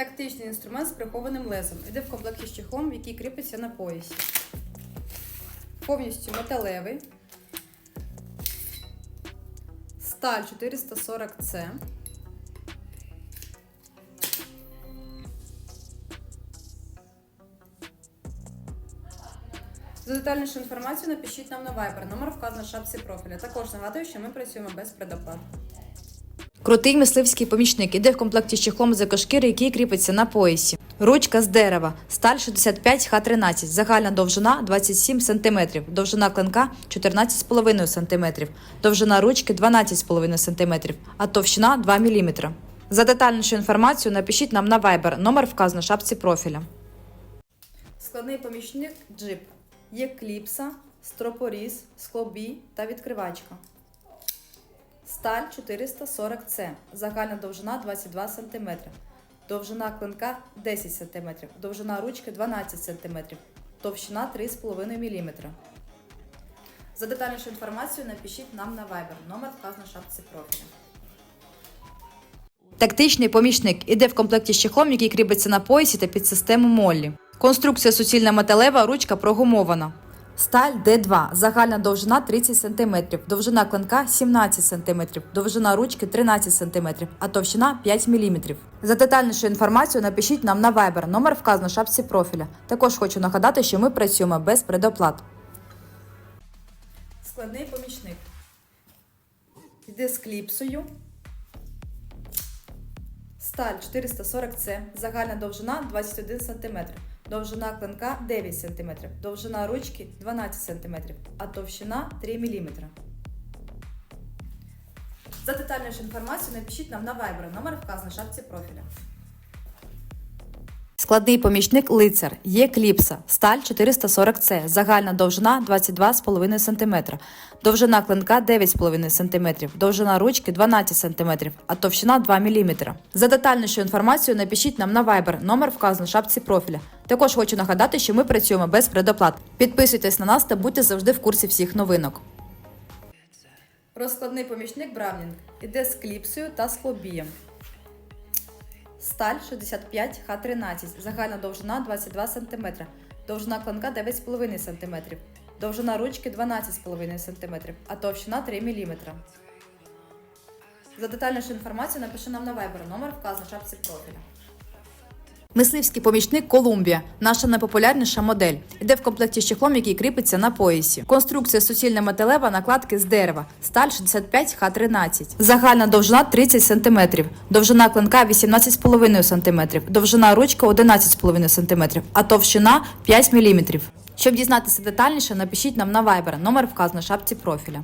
Тактичний інструмент з прихованим лезом. Іде в комплекті з чехлом, який кріпиться на поясі. Повністю металевий. Сталь 440C. За детальнішу інформацію напишіть нам на Viber. Номер вказано в шапці профіля. Також нагадую, що ми працюємо без предоплат. Крутий мисливський помічник іде в комплекті з чехлом з екошкіри, який кріпиться на поясі. Ручка з дерева, сталь 65 Х13, загальна довжина 27 см, довжина клинка 14,5 см, довжина ручки 12,5 см, а товщина 2 мм. За детальнішу інформацію напишіть нам на Viber, номер вказано в шапці профіля. Складний помічник джип. Є кліпса, стропоріз, склобій та відкривачка. Сталь 440С. Загальна довжина 22 см. Довжина клинка 10 см. Довжина ручки 12 см. Товщина 3,5 мм. За детальнішу інформацію напишіть нам на Viber. Номер вказано в шапці профіля. Тактичний помічник іде в комплекті з чехлом, який кріпиться на поясі та під систему Моллі. Конструкція суцільна металева, ручка прогумована. Сталь Д2, загальна довжина 30 см, довжина клинка 17 см, довжина ручки 13 см, а товщина 5 мм. За детальнішу інформацію напишіть нам на Viber, номер вказано в шапці профіля. Також хочу нагадати, що ми працюємо без предоплат. Складний помічник. Йде з кліпсою. Сталь 440С. Загальна довжина 21 см. Довжина клинка 9 см. Довжина ручки 12 см. А товщина 3 мм. За детальнішу інформацію напишіть нам на Viber. Номер вказаний в шапці профіля. Складний помічник лицар. Є кліпса. Сталь 440С. Загальна довжина 22,5 см. Довжина клинка 9,5 см. Довжина ручки 12 см, а товщина 2 мм. За детальнішу інформацію напишіть нам на Viber. Номер вказано в шапці профіля. Також хочу нагадати, що ми працюємо без предоплат. Підписуйтесь на нас та будьте завжди в курсі всіх новинок. Розкладний помічник Бравнінг. Іде з кліпсою та склобієм. Сталь 65 Х13. Загальна довжина 22 см. Довжина клинка 9,5 см. Довжина ручки 12,5 см, а товщина 3 мм. За детальнішу інформацію напиши нам на Viber. Номер вказано в шапці профіля. Мисливський помічник Колумбія, наша найпопулярніша модель. Іде в комплекті з чехлом, який кріпиться на поясі. Конструкція суцільна металева, накладки з дерева. Сталь 65 Х13. Загальна довжина 30 см. Довжина клинка 18,5 см. Довжина ручки 11,5 см, а товщина 5 мм. Щоб дізнатися детальніше, напишіть нам на Viber. Номер вказано в шапці профіля.